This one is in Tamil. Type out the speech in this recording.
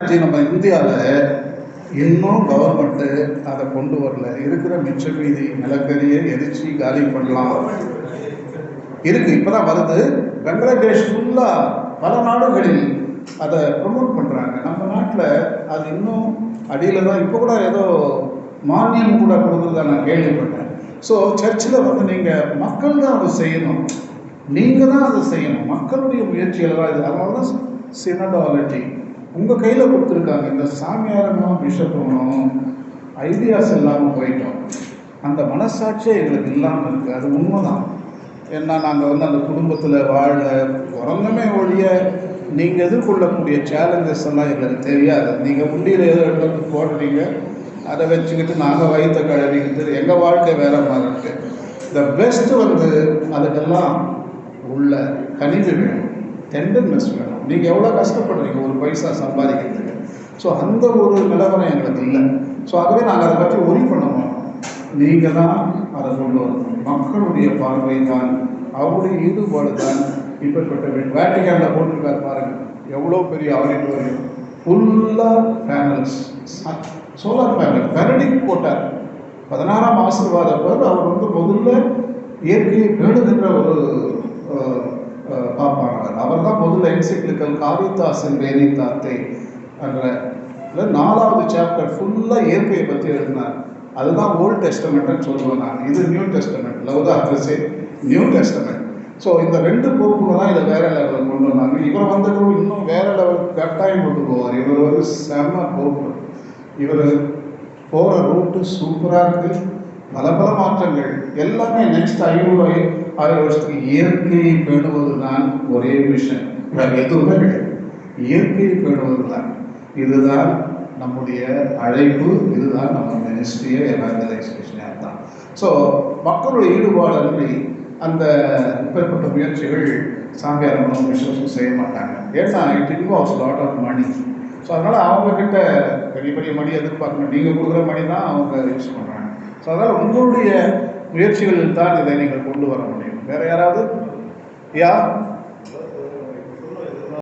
நம்ம இந்தியாவில் இன்னும் கவர்மெண்ட்டு அதை கொண்டு வரல. இருக்கிற மிச்ச மீதி நிலக்கரியை எரிச்சு காலி பண்ணலாம். இருக்கு இப்பதான் வருது. பங்களாதேஷ் ஃபுல்லாக பல நாடுகளில் அதை ப்ரமோட் பண்ணுறாங்க நம்ம நாட்டில் அது இன்னும் அடியில் தான் இப்போ கூட ஏதோ மானியம் கூட கொடுக்குறதா நான் கேள்விப்பட்டேன். ஸோ சர்ச்சில் வந்து நீங்கள் மக்கள் தான் அதை செய்யணும். நீங்கள் தான் அதை செய்யணும். மக்களுடைய முயற்சிகள் தான் இது. அதனால தான் சினடாலஜி உங்கள் கையில் கொடுத்துருக்காங்க. இந்த சாமியாரங்களும் பிஷப்புங்களும் ஐடியாஸ் இல்லாமல் போயிட்டோம். அந்த மனசாட்சியே எங்களுக்கு இல்லாமல் இருக்குது அது உண்மைதான். ஏன்னா நாங்கள் வந்து அந்த குடும்பத்தில் வாழ பிறந்தமே ஒழிய நீங்கள் எதிர்கொள்ளக்கூடிய சேலஞ்சஸ் எல்லாம் எங்களுக்கு தெரியாது. நீங்கள் உண்டியில் ஏதோ எடுத்து போடுறீங்க அதை வச்சுக்கிட்டு நாங்கள் வயிற்ற கழுவிக்கிட்டு எங்கள் வாழ்க்கை வேற மாதிரி இருக்கு. த பெஸ்ட் வந்து அதுக்கெல்லாம் உள்ள கனிவு வேணும். டெண்டர்னஸ் வேணும். நீங்கள் எவ்வளோ கஷ்டப்படுறீங்க? ஒரு பைசா சம்பாதிக்கிறதுக்கு. ஸோ அந்த ஒரு நிலவரம் எங்களுக்கு இல்லை. ஸோ ஆகவே நாங்கள் அதை பற்றி ஒரி பண்ண மாட்டோம். நீங்கள் தான் அதை கொண்டு வரணும். மக்களுடைய பார்வை தான் அவருடைய ஈடுபாடு தான் இப்படிப்பட்ட வேட்டிக்கானில் போட்டிருக்கார் பாருங்கள் எவ்வளோ பெரிய ஆடிட்டோரியம். ஃபுல்லாக பேனல்ஸ் சோலார் பேனல் பெரடிக் போட்டார். பதினாறாம் ஆசீர்வாதப்பர் அவர் வந்து முதல்ல இயற்கையை பேணுகின்ற ஒரு பார்ப்பாங்க அஹ், பாப்பானவர் அவர் வேணி தாத்தை காவிதாசன் என்ற நாலாவது சாப்டர் ஃபுல்லாக இயற்கையை பற்றி எழுதினார். அதுதான் ஓல்டு டெஸ்டமெண்ட்னு சொல்லுவேன் நான். இது நியூ டெஸ்டமெண்ட் லவ் அட்ரஸே நியூ டெஸ்டமெண்ட் ஸோ இந்த ரெண்டு போக்குங்க தான் இதை வேற லெவலில் கொண்டு வந்தாங்க. இவர் வந்தது இன்னும் வேற லெவலுக்கு கட்டாயம் கொண்டு போவார். இவர் வந்து செம்ம பொறுப்பு இவர் போகிற ரூட்டு சூப்பராக இருக்குது பல பல மாற்றங்கள். எல்லாமே நெக்ஸ்ட் ஐநூறு ஆயிரம் வருஷத்துக்கு இயற்கையை பேணுவது தான் வேறு எதுவுமே கிடையாது. இயற்கையை பேணுவது தான் இதுதான் நம்முடைய அழைப்பு இதுதான் நம்ம மினிஸ்ட்ரியே எவாங்கலைசேஷனாக தான் ஸோ மக்களுடைய ஈடுபாடு அந்த இப்பேற்பட்ட முயற்சிகள் சாமியாரங்களும் விசேஷம் செய்ய மாட்டாங்க. ஏன்னா it involves lot of money so அதனால் அவங்கக்கிட்ட பெரிய பெரிய மணி எதிர்பார்க்கணும். நீங்கள் கொடுக்குற மணி தான் அவங்க யூஸ் பண்ணுறாங்க ஸோ அதனால் உங்களுடைய முயற்சிகளில் தான் இதை நீங்கள் கொண்டு வர முடியும். வேறு யாராவது? யா